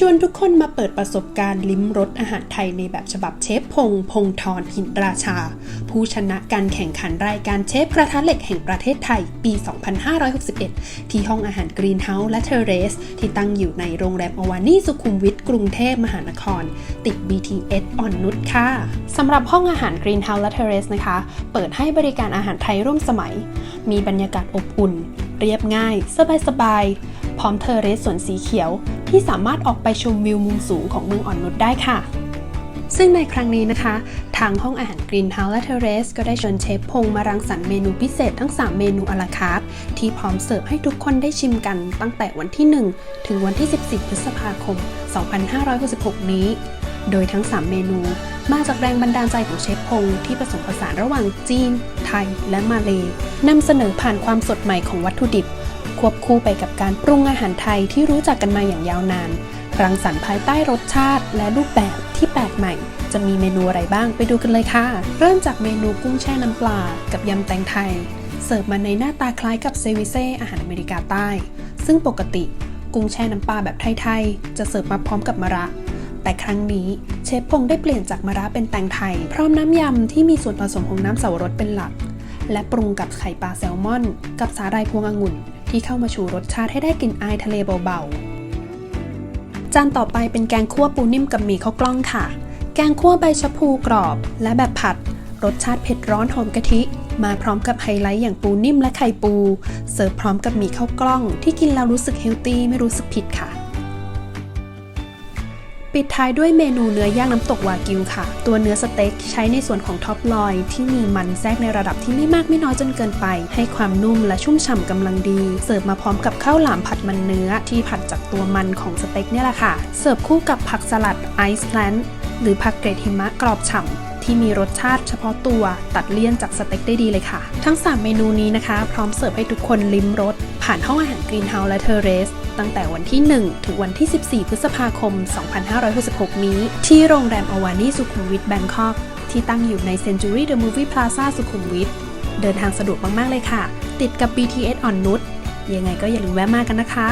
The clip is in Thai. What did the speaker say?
ชวนทุกคนมาเปิดประสบการณ์ลิ้มรสอาหารไทยในแบบฉบับเชฟพง พงธรหินราชา ผู้ชนะการแข่งขันรายการเชฟกระทะเหล็กแห่งประเทศไทย ปี 2561 ที่ห้องอาหารกรีนเฮาส์และเทเรส ที่ตั้งอยู่ในโรงแรมอวานี่สุขุมวิทกรุงเทพมหานคร ติด BTS อ่อนนุชค่ะสำหรับห้องอาหารกรีนเฮาส์และเทเรสนะคะ เปิดให้บริการอาหารไทยร่วมสมัย มีบรรยากาศอบอุ่น เรียบง่าย สบายๆ พร้อมเทอร์เรสสวนสีเขียว ที่สามารถออกไปชมวิวมุมสูงของเมืองอ่อนนุชได้ค่ะ ซึ่งในครั้งนี้นะคะ ทางห้องอาหารกรีนเฮาส์และเทเรสก็ได้เชิญเชฟพงมารังสรรค์เมนูพิเศษทั้ง 3 เมนูอลาคาร์ทที่พร้อมเสิร์ฟให้ทุกคนได้ชิมกันตั้งแต่วันที่ 1 ถึงวันที่ 14 พฤษภาคม 2566 นี้ โดยทั้ง 3 เมนูมาจากแรงบันดาลใจของเชฟพงที่ผสมผสานระหว่างจีน ไทย และมาเลนำเสนอผ่านความสดใหม่ของวัตถุดิบ ควบคู่ไปกับการปรุงอาหารไทยที่รู้จักกันมาอย่างยาวนาน รังสรรค์ภายใต้รสชาติ และรูปแบบที่แปลกใหม่ จะมีเมนูอะไรบ้างไปดูกันเลยค่ะ เริ่มจากเมนูกุ้งแช่น้ำปลา กับยำแตงไทย เสิร์ฟมาในหน้าตาคล้ายกับเซวิเซ่อาหารอเมริกาใต้ ซึ่งปกติ กุ้งแช่น้ำปลาแบบไทยๆจะเสิร์ฟมาพร้อมกับมะระ แต่ครั้งนี้เชฟพงได้เปลี่ยนจากมะระเป็นแตงไทย พร้อมน้ำยำที่มีส่วนผสมของน้ำเสาวรสเป็นหลัก และปรุงกับไข่ปลาแซลมอน กับสาหร่ายพวงองุ่น ที่เข้ามาชูรสชาติให้ได้กลิ่นอายทะเลเบาๆ จานต่อไปเป็นแกงคั่วปูนิ่มกับหมี่ข้าวกล้องค่ะ แกงคั่วใบชะพูกรอบ และแบบผัด รสชาติเผ็ดร้อนหอมกะทิมาพร้อมกับไฮไลท์อย่างปูนิ่มและไข่ปู เสิร์ฟพร้อมกับหมี่ข้าวกล้อง ที่กินแล้วรู้สึกเฮลตี้ไม่รู้สึกผิดค่ะ ปิดท้ายด้วยเมนูเนื้อย่างน้ำตกวากิวค่ะ ตัวเนื้อสเต็กใช้ในส่วนของท็อปลอย ที่มีมันแทรกในระดับที่ไม่มากไม่น้อยจนเกินไป ให้ความนุ่มและชุ่มฉ่ำกำลังดี เสิร์ฟมาพร้อมกับข้าวหลามผัดมันเนื้อที่ผัดจากตัวมันของสเต็กเนี่ยแหละค่ะ เสิร์ฟคู่กับผักสลัดไอซ์แลนด์หรือผักเกรดหิมะกรอบฉ่ำ ที่มีรสชาติเฉพาะตัวตัดเลี่ยนจากสเต็กได้ดีเลยค่ะ ทั้ง 3 เมนูนี้นะคะ พร้อมเสิร์ฟให้ทุกคนลิ้มรสผ่านห้องอาหารกรีนเฮาส์และเทเรส ตั้งแต่วันที่ 1 ถึงวันที่ 14 พฤษภาคม 2566 นี้ ที่โรงแรมอวานีสุขุมวิทแบงคอกที่ตั้งอยู่ใน Century The Movie Plaza สุขุมวิทเดินทางสะดวกมาก ๆ เลยค่ะ ติดกับ BTS อ่อนนุชยังไงก็อย่าลืมแวะมากันนะคะ